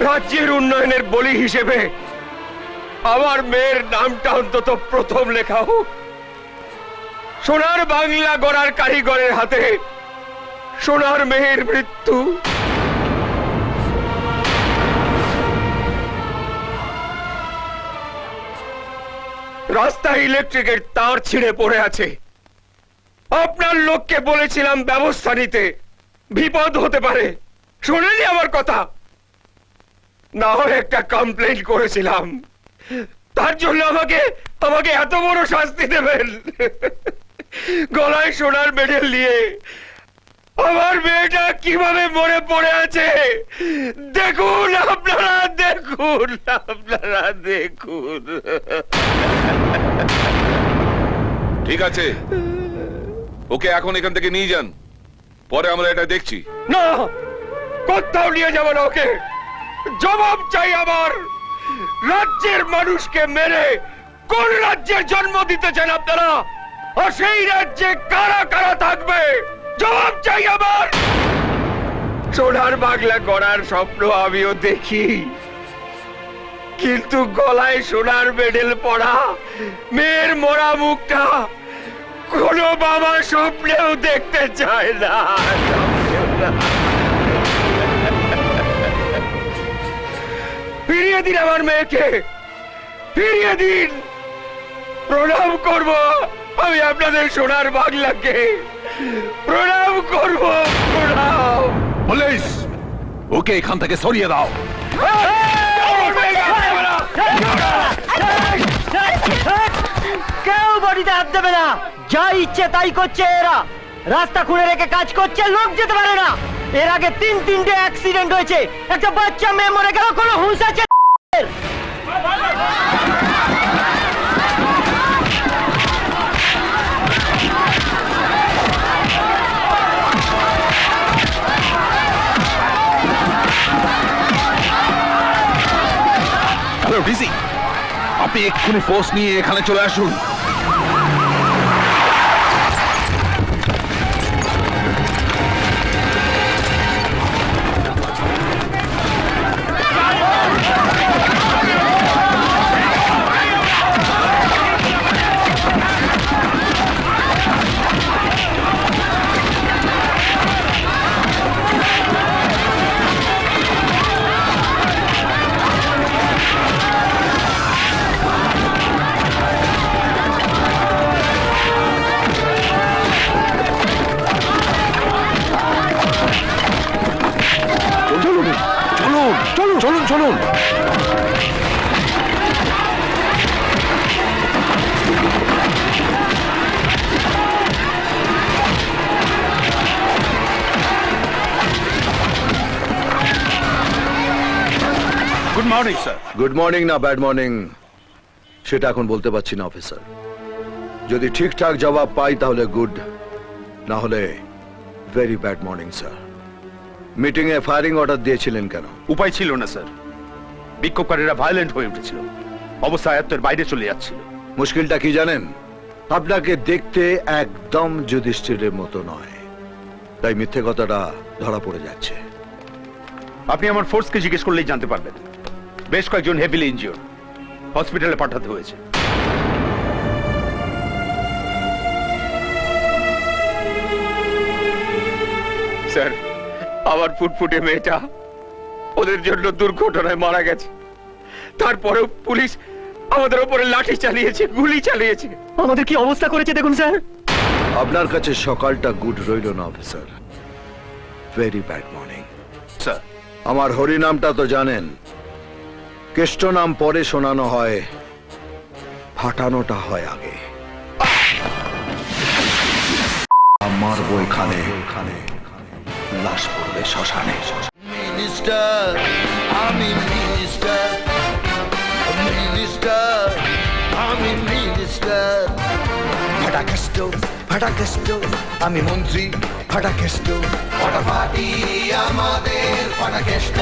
রাজ্যের উন্নয়নের বলি হিসেবে আমার মেয়ের নামটা অন্তত প্রথম লেখা হোক। সোনার বাংলা গড়ার কারিগরের হাতে সোনার মেয়ের মৃত্যু। রাস্তায় ইলেকট্রিকের তার ছিঁড়ে পড়ে আছে। আপনার লোককে বলেছিলাম ব্যবস্থা নিতে। বিপদ হতে পারে। শোনেনি আমার কথা? না হয় একটা কমপ্লেন করেছিলাম। তার জন্য আমাকে আমাকে এত বড় শাস্তি দেবেন। গলায় সোনার মেডেল নিয়ে আমার মেয়েটা কীভাবে মরে পড়ে আছে? দেখুন আপনারা দেখুন আপনারা দেখুন। ঠিক আছে। ওকে এখন এখান থেকে নিয়ে যান। পরে আমরা এটা দেখছি। না কোথাও নিয়ে যাব না ওকে। জবাব চাই আমার। রাজ্যের মানুষকে মেরে কোন রাজ্যের জন্ম দিতেছেন আপনারা? আর সেই রাজ্যে কারা কারা থাকবে? জবাব চাই আমার। সোনার বাংলা গড়ার স্বপ্ন আমিও দেখি। কিন্তু গলায় সোনার মেডেল পড়া মেয়ের মরা মুখটা কোনো বাবা স্বপ্নেও দেখতে চায় না। ফিরিয়ে দিন আমার মেয়েকে। ফিরিয়ে দিন। প্রণাম করব আমি আপনাদের সোনার বাংলাকে। প্রণাম করব প্রণাম। পুলিশ ওকে এখান থেকে সরিয়ে দাও। কেউ বডিতে হাত দেবে না। যা ইচ্ছে তাই করছে এরা। রাস্তা খুঁড়ে রেখে কাজ করছে লোক যেতে পারে না। এর আগে তিন তিনটে অ্যাক্সিডেন্ট হয়েছে। একটা বাচ্চা মেয়ে মরে গেল কোনো হুঁশ আছে? হ্যালো ডিসি আপনি এক্ষুনি ফোর্স নিয়ে এখানে চলে আসুন। চলুন চলুন। Good morning sir good morning না ব্যাড মর্নিং সেটা এখন বলতে পারছি না অফিসার যদি ঠিকঠাক জবাব পাই তাহলে গুড না হলে very bad morning sir meeting এ ফায়ারিং অর্ডার দিয়েছিলেন কেন? উপায় ছিল না স্যার। বিক্ষোভকারীরা ভায়োলেন্ট হয়ে উঠেছিল। অবস্থা আয়ত্তের বাইরে চলে যাচ্ছিল। মুশকিলটা কি জানেন? আপনাকে দেখতে একদম যুধিষ্ঠিরের মতো নয়। তাই মিথ্যে কথাটা ধরা পড়ে যাচ্ছে। আপনি আমার ফোর্সকে জিজ্ঞেস করলেই জানতে পারবেন। বেশ কয়েকজন হেভিলি ইনজিওর হসপিটালে পাঠাতে হয়েছে। স্যার আমার ফুটফুটে মেয়েটা। ওদের জন্য দুর্ঘটনায় মারা গেছে। তারপরেও পুলিশ আমাদের উপরে লাঠি চালিয়েছে গুলি চালিয়েছে। আমাদের কি অবস্থা করেছে দেখুন স্যার? আপনার কাছে সকালটা গুড রইল না officer. Very bad morning sir. আমার হরি নামটা তো জানেন। কেষ্ট নাম পরে শোনানো হয় ফাটানোটা হয় আগে। আমার বইখানে। খানে লাশ পড়বে শ্মশানে। মিনিস্টার, আমি মিনিস্টার। মিনিস্টার, আমি মিনিস্টার। ফাটাকেষ্ট ফাটাকেষ্ট আমি মন্ত্রী। ফাটাকেষ্ট ফাটাফাটি আমাদের ফাটাকেষ্ট